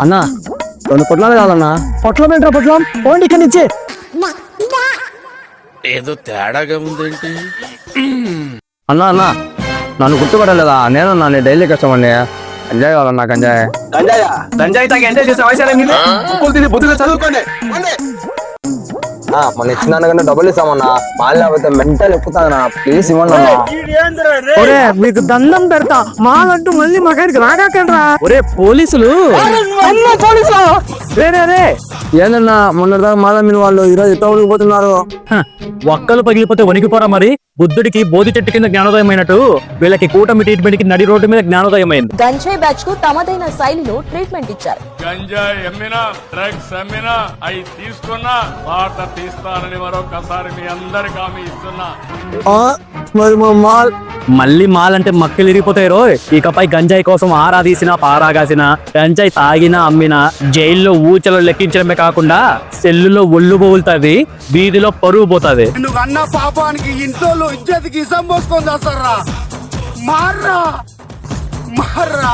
అన్నా రెండు పొట్లాలు కాదన్నా పొట్లం ఏంట్రా పొట్లం? పోండి ఇక్కడి నుంచి. ఏదో తేడాగా ఉందేంటి? అన్నా అన్నా నన్ను గుర్తుపడలేదా నేను నా డైలీ కస్టమర్ని ఎంజాయ్ కావాలన్నా గంజాయ్. గంజాయ? గంజాయి తాగి ఎంజాయ్ చేసే వయసు బుద్ధిగా చదువుకోండి. మొన్న ఇచ్చిన దానికంటే డబ్బులు ఇస్తామన్నా. మాల్ లేకపోతే మెంటల్ ఎక్కుతాదన్నా. ప్లీజ్ ఇవ్వండి ఒరే మీకు దండం పెడతా. మాలంటూ మళ్ళీ మా కాడికి రాగాకండ్రా. ఒరే పోలీసులు? పోలీసులు రే రే రే. ఏందన్నా మొన్నటిదాకా మాల మీద వాళ్ళు ఈరోజు ఎట్లా పోతున్నారు హ, ఒక్కలు పగిలిపోతే వణికిపోరా మరి? బుద్ధుడికి బోధి చెట్టు కింద జ్ఞానోదయం అయినట్టు వీళ్ళకి కూటమి ట్రీట్మెంట్కి నడి రోడ్డు మీద జ్ఞానోదయం అయింది గంజాయి బ్యాచ్కు తమదైన శైలిలో ట్రీట్మెంట్ ఇచ్చారు. గంజాయి అమ్మినా డ్రగ్స్ అమ్మినా అవి తీసుకున్నా పాట తీస్తానని మరొకసారి మీ అందరికి హామీ ఇస్తున్నా. ఆ, మరి మా మళ్ళీ మాలంటే మక్కలు ఇరిగిపోతాయి ఇకపై గంజాయి కోసం ఆరాధీసిన పారాగాసిన గంజాయి తాగినా అమ్మినా జైల్లో ఊచలు లెక్కించడమే కాకుండా సెల్లులో ఒళ్ళు పోగులుతుంది వీధిలో పరువు పోతుంది. నువ్వు అన్న పాపానికి ఇంట్లో ఇజ్జతికి ఇసం పోసుకొని చేస్తారా? మార్రా! మార్రా!